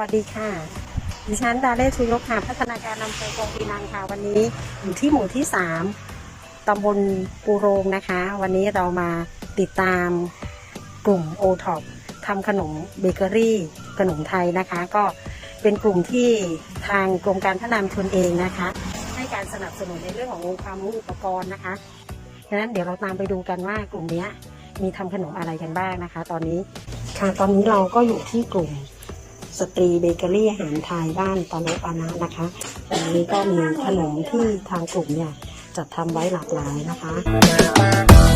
วัสดีค่ะ ดิฉันดาเล่ชุยกค่ะพัฒนาการอำเภอกงปีนังค่ะ วันนี้อยู่ที่หมู่ที่ 3ตำบลปูโรงนะคะ วันนี้เรามาติดตามกลุ่มโอท็อปทำขนมเบเกอรี่ขนมไทยนะคะ ก็เป็นกลุ่มที่ทางกรมการพัฒนาชุนเองนะคะ ให้การสนับสนุนในเรื่องขององค์ความรู้อุปกรณ์นะคะดังนั้นเดี๋ยวเราตามไปดูกันว่ากลุ่มนี้มีทำขนมอะไรกันบ้างนะคะ ตอนนี้ค่ะตอนนี้เราก็อยู่ที่กลุ่ม สตรีเบเกอรี่อาหารไทยบ้านตะโลปานะนะคะวันนี้ก็มีขนมที่ทางกลุ่มเนี่ยจัดทำไว้หลากหลายนะคะ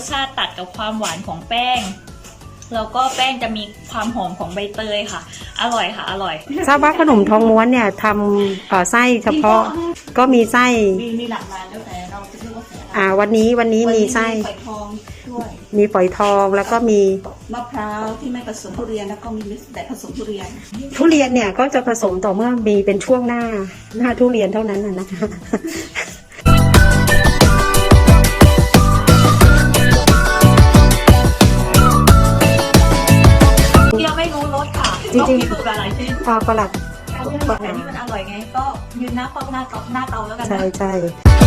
สชาติตัดกับความหวานของแป้ง แล้วก็แป้งจะมีความหอมของใบเตยค่ะ อร่อยค่ะ อร่อย ทราบว่าขนมทองม้วนเนี่ยทำเอ่อไส้เฉพาะก็มีไส้มีมีหลากหลายแล้วแต่เราจะเลือกว่าใส่อะไรอ่าวันนี้วันนี้มีไส้ฝอยทองด้วย มีฝอยทองแล้วก็มีมะพร้าวที่ไม่ผสมทุเรียนแล้วก็มีแบบผสมทุเรียน ทุเรียนเนี่ยก็จะผสมต่อเมื่อมีเป็นช่วงหน้าหน้าทุเรียนเท่านั้นน่ะนะคะ จริงๆต้องพิสูจน์หลายๆชิ้นปลาประหลัดแต่ที่มันอร่อยไง ก็ยืนหน้าเป้าหน้าเตาหน้าเตาแล้วกันใช่นะใช่